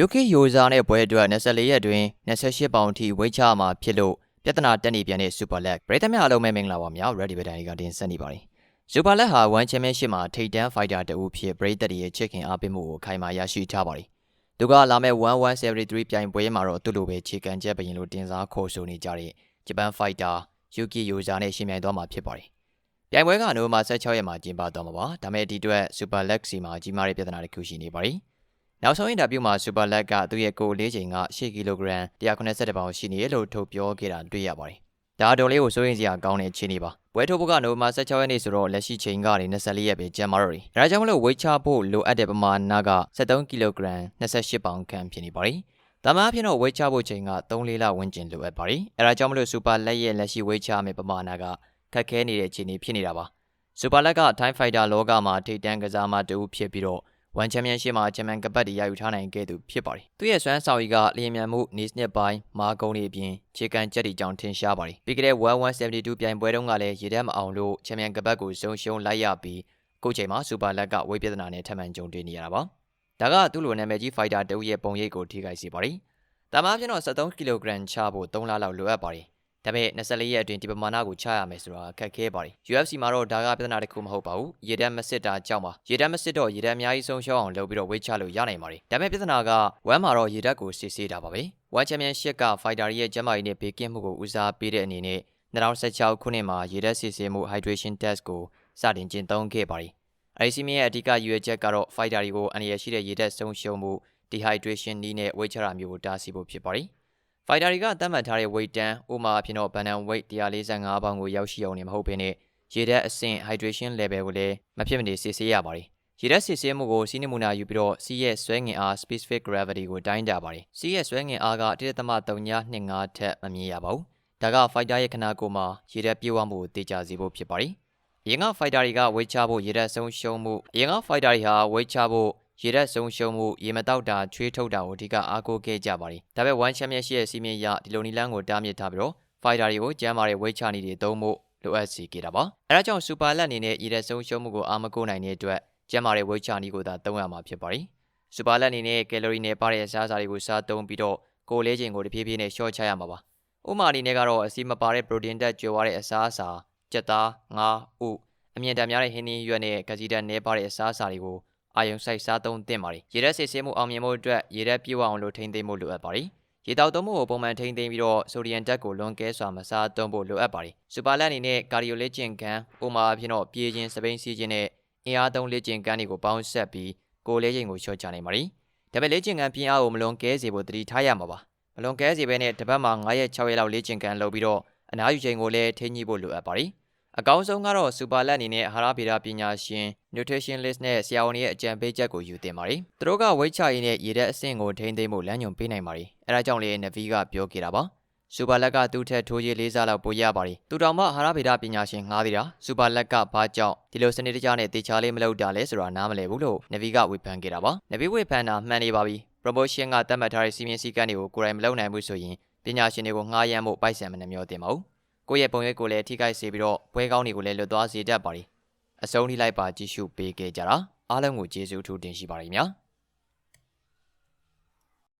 UK ရိုဇာနဲ့ပွဲအတွက်24ရက်တွင်28ပေါင်အထိဝိတ်ချမှာဖြစ်လို့ပြဿနာတက်နေပြန်တဲ့ Super Leg ပရိသတ်များအားလုံးပဲမင်္ဂလာပါများ Ready ဗဒန်ကတင်ဆက်နေပါတယ်။ Super Leg ဟာ One Championship မှာထိပ်တန်း fighter တဦးဖြစ်ပရိသတ်ရဲ့ချစ်ခင်အားပေးမှုကိုခိုင်မာရရှိထားပါတယ်။သူကလာမယ့်1173ပြိုင်ပွဲမှာတော့သူ့လိုပဲခြေကန်ချက်ပရင်လိုတင်စားခေါ်ဆိုနေကြတဲ့ဂျပန် fighter UK ရိုဇာနဲ့ရှင်ပြိုင်သွားမှာဖြစ်ပါတယ်။ပြိုင်ပွဲကနိုဝင်ဘာ16ရက်မှာကျင်းပသွားမှာပါ။ဒါမဲ့ဒီအတွက် Super Leg စီမှာကြီးမားတဲ့ပြဿနာတစ်ခုရှိနေပါတယ်။ နောက်ဆုံးအင်တာဗျူးမှာ Super Leg ကသူ့ရဲ့ကိုယ်လေးချိန်က8ကီလိုဂရမ်182ပေါင်ရှိနေတယ်လို့ထုတ်ပြောခဲ့တာတွေ့ရပါတယ်။ဒါအတော်လေးကိုစိုးရိမ်စရာကောင်းတဲ့အခြေအနေပါ။ပွဲထုတ်ဖို့ကနိုဝင်ဘာ16ရက်နေ့ဆိုတော့လက်ရှိချိန်ကနေ24ရက်ပဲကျန်ပါတော့တယ်။ဒါကြောင့်မလို့ဝိတ်ချဖို့လိုအပ်တဲ့ပမာဏက73ကီလိုဂရမ်28ပေါင်ခန့်ဖြစ်နေပါတယ်။ဒါမှအဖြစ်တော့ဝိတ်ချဖို့ချိန်က3-4လဝန်းကျင်လိုအပ်ပါတယ်။အဲဒါကြောင့်မလို့ Super Leg ရဲ့လက်ရှိဝိတ်ချမယ့်ပမာဏကခက်ခဲနေတဲ့အခြေအနေဖြစ်နေတာပါ။ Super Leg က Time Fighter လောကမှာထိပ်တန်းကစားမတူဖြစ်ပြီးတော့ ဝန်ချန်ပီယံရှစ်မှာဂျမန်ကပတ်တွေရယူထားနိုင်ခဲ့သူဖြစ်ပါတယ်။သူ့ရဲ့စွမ်းဆောင်ရည်ကလျင်မြန်မှုနေစနစ်ပိုင်းမာကုံတွေအပြင်ခြေကန်ချက်တွေကြောင့်ထင်ရှားပါတယ်။ပြီးခဲ့တဲ့1172ပြိုင်ပွဲတုန်းကလည်းရေတက်မအောင်လို့ချန်ပီယံကပတ်ကိုဆုံးရှုံးလိုက်ရပြီးအခုချိန်မှာစူပါလက်ကဝိတ်ပြဿနာနဲ့ထပ်မံကြုံတွေ့နေရတာပါ။ဒါကသူ့လိုနာမည်ကြီးဖိုက်တာတဦးရဲ့ပုံရိပ်ကိုထိခိုက်စေပါတယ်။ဒါမှအဖြစ်တော့73ကီလိုဂရမ်ချဖို့3လလောက်လိုအပ်ပါတယ် ဒါပေမဲ့24ရက်အတွင်းဒီပမာဏကိုချရမယ်ဆိုတာအခက်ခဲပါတယ် UFC မှာတော့ဒါကပြဿနာတစ်ခုမဟုတ်ပါဘူးရေတန်းမစစ်တာကြောင့်ပါရေတန်းမစစ်တော့ရေတန်းအများကြီးဆုံးရှုံးအောင်လုပ်ပြီးတော့ဝေးချလို့ရနိုင်ပါတယ်ဒါပေမဲ့ပြဿနာကဝမ်းမှာတော့ရေတန်းကိုစစ်ဆေးတာပါပဲဝမ်ချန်ပီယံရှစ်ကဖိုက်တာရဲ့ကျန်းမာရေးနဲ့ဘေးကင်းမှုကိုဦးစားပေးတဲ့အနေနဲ့2016ခုနှစ်မှာရေတန်းစစ်ဆေးမှု hydration test ကိုစတင်ကျင့်သုံးခဲ့ပါတယ်အဲဒီစီမင်းရဲ့အဓိကရည်ရွယ်ချက်ကတော့ fighter တွေကိုအန္တရာယ်ရှိတဲ့ရေဓာတ်ဆုံးရှုံးမှု dehydration နည်းနဲ့ဝေးချတာမျိုးကိုတားဆီးဖို့ဖြစ်ပါတယ်။ fighter တွေကသတ်မှတ်ထားတဲ့ weight တန်းဥမာအဖြစ်တော့ bantam weight 145ပေါင်ကိုရောက်ရှိအောင်နေမဟုတ်ဘဲနဲ့ရေဓာတ်အဆင့် hydration level ကိုလည်းမဖြစ်မနေစစ်ဆေးရပါတယ်။ရေဓာတ်စစ်ဆေးမှုကိုစီးနမူနာယူပြီးတော့စီးရဲ့ဆွဲငင်အား specific gravity ကိုတိုင်းတာပါတယ်။စီးရဲ့ဆွဲငင်အားက1.325ထက်မမြင်ရပါဘူး။ဒါက fighter ရဲ့ခနာကိုယ်မှာရေဓာတ်ပြေဝမှုကိုတေချာစေဖို့ဖြစ်ပါတယ်။ရင်က fighter တွေကဝေးချဖို့ရေဓာတ်ဆုံးရှုံးမှုရင်က fighter တွေဟာဝေးချဖို့ ရေဓာတ်ဆုံးရှုံးမှုရေမတောက်တာချွေးထုတ်တာကိုအဓိကအားကိုးခဲ့ကြပါတယ်။ဒါပေမဲ့ one championship ရဲ့စီမင်းရဒီလိုနီလန်းကိုတားမြစ်ထားပြီးတော့ fighter တွေကိုကျမ်းမာတဲ့ဝိတ်ချနေတွေသုံးဖို့လိုအပ်စေခဲ့တာပါ။အဲဒါကြောင့် super လက်အနေနဲ့ရေဓာတ်ဆုံးရှုံးမှုကိုအားမကိုးနိုင်တဲ့အတွက်ကျမ်းမာတဲ့ဝိတ်ချနေကိုသာသုံးရမှာဖြစ်ပါတယ်။ super လက်အနေနဲ့ကယ်လိုရီနဲ့ပါတဲ့အစားအစာတွေကိုစားသုံးပြီးတော့ကိုယ်လေးချိန်ကိုတဖြည်းဖြည်းနဲ့ရှော့ချရမှာပါ။ဥမာအနေနဲ့ကတော့အစီမပါတဲ့ protein ဓာတ်ကျွေးသွားတဲ့အစားအစာကြက်သားငါးဥအမြင့်တမ်းများတဲ့ဟင်းသီးရွက်နဲ့ကစီဓာတ်နည်းပါတဲ့အစားအစာတွေကို အာယုံစိုက်စားသုံးသင့်ပါတယ်။ရေဓာတ်စစ်ဆေးမှုအောင်မြင်မှုအတွက်ရေဓာတ်ပြည့်ဝအောင်လို့ထိန်းသိမ်းမှုလိုအပ်ပါတယ်။ရေတောက်သုံးမှုကိုပုံမှန်ထိန်းသိမ်းပြီးတော့ဆိုဒီယမ်ဓာတ်ကိုလွန်ကဲစွာမစားသုံးဖို့လိုအပ်ပါတယ်။စူပါလက်အနေနဲ့ကာဒီယိုလေ့ကျင့်ခန်းဥမာအဖြစ်တော့ပြေးခြင်းစပိန်စီးခြင်းနဲ့အင်အားသုံးလေ့ကျင့်ခန်းတွေကိုပေါင်းဆက်ပြီးကိုယ်လေးချိန်ကိုလျှော့ချနိုင်ပါတယ်။ဒါပေမဲ့လေ့ကျင့်ခန်းပြင်းအားကိုမလွန်ကဲစေဖို့တတိထားရမှာပါ။မလွန်ကဲစေဘဲနဲ့တစ်ပတ်မှာ9ရက်6ရက်လောက်လေ့ကျင့်ခန်းလုပ်ပြီးတော့အနားယူချိန်ကိုလည်းထိန်းညှိဖို့လိုအပ်ပါတယ်။ အကောင်းဆုံးကတော့စူပါလက်အနေနဲ့အာဟာရဗေဒပညာရှင် nutritionist နဲ့ဆရာဝန်ရဲ့အကြံပေးချက်ကိုယူသင်ပါတယ်။သူတို့ကဝိတ်ချရင်းနဲ့ရေဓာတ်အဆင့်ကိုထိန်းသိမ်းဖို့လမ်းညွှန်ပေးနိုင်ပါတယ်။အဲဒါကြောင့်လေနဗီကပြောခဲ့တာပါ။စူပါလက်ကသူ့ထက်ထိုးကြီးလေးစားလောက်ပိုရပါတယ်။သူတော်မှအာဟာရဗေဒပညာရှင်ငှားသေးတာစူပါလက်ကဘာကြောင့်ဒီလိုစနစ်တကျနဲ့တေချာလေးမလုပ်တာလဲဆိုတာနားမလည်ဘူးလို့နဗီကဝေဖန်ခဲ့တာပါ။နဗီဝေဖန်တာမှန်နေပါပြီ။ promotion ကတတ်မှတ်ထားတဲ့စီမင်းစည်းကမ်းတွေကိုကိုယ်တိုင်မလုပ်နိုင်ဘူးဆိုရင်ပညာရှင်တွေကိုငှားရမ်းဖို့ပိုက်ဆံမနှမျောတင်ပါဘူး ကိုယ့်ရဲ့ပုံရိပ်ကိုလည်းထိခိုက်စေပြီးတော့ပွဲကောင်းတွေကိုလည်းလွတ်သွားစေတတ်ပါတယ်အဆုံးထိလိုက်ပါကြည့်ရှုပေးခဲ့ကြတာအားလုံးကိုကျေးဇူးထူးတင်ရှိပါတယ်များ